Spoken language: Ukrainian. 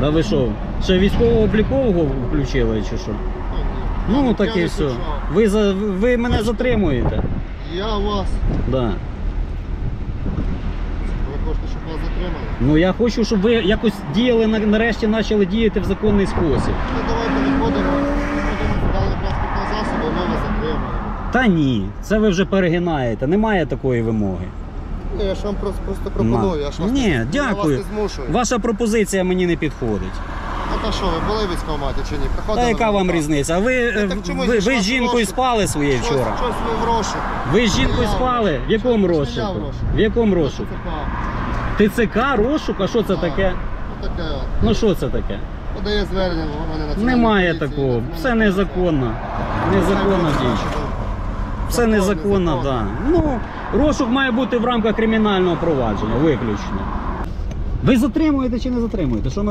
Да ви що? Ще військово-облікового включили чи що? Ну, так і все. Ви, за, ви мене затримуєте. Я вас. Да. Ви хочете, щоб вас затримали? Ну я хочу, щоб ви якось діяли нарешті почали діяти в законний спосіб. Ну давайте виходимо, виходимо з даного транспортного засобу, ми вас затримуємо. Та ні, це ви вже перегинаєте, немає такої вимоги. Ні, я ж вам просто, просто пропоную. Я ж вас Ні, не- дякую. Я вас не змушую. Ваша пропозиція мені не підходить. Ну та що, ви були в військкоматі чи ні? Приходили Та яка ви? вам різниця? Ви, е, так ви, ж ви з жінкою гроші. спали своєю Щось, вчора? щось ви в розшуку. Ви з жінкою Я в спали? В якому Щось я в розшуку? розшуку. В якому розшуку? Це ТЦК розшук? А що це таке? Ну таке от. Ну що це таке? Подає звернення в мене національної Немає поліції, такого. національної Все поліції. незаконно. Незаконно Це діє. Незаконно, незаконно. так. Ну, розшук має бути в рамках кримінального провадження, виключно. Ви затримуєте чи не затримуєте? Що ми